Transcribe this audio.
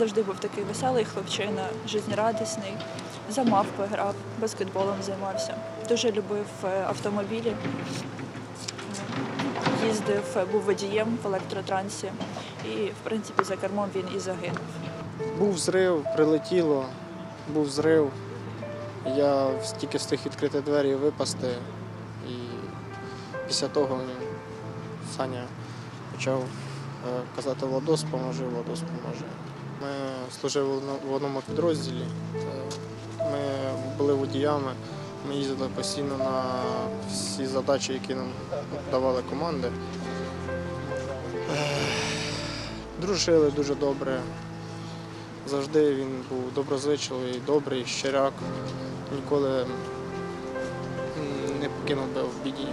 завжди був такий веселий хлопчина, жизнерадісний. За мавпи грав, баскетболом займався. Дуже любив е, автомобілі. Їздив, е, був водієм в електротрансі. І, в принципі, за кермом він і загинув. Був зрив, прилетіло, був зрив. Я тільки встиг відкрити двері і випасти. І після того Саня почав е, казати Владос, поможи, Владос поможе. Ми служили в одному підрозділі. Ми були водіями, ми їздили постійно на всі задачі, які нам давали команди. Дружили дуже добре. Завжди він був доброзичливий, добрий, щиряк. Ніколи не покинув би в біді.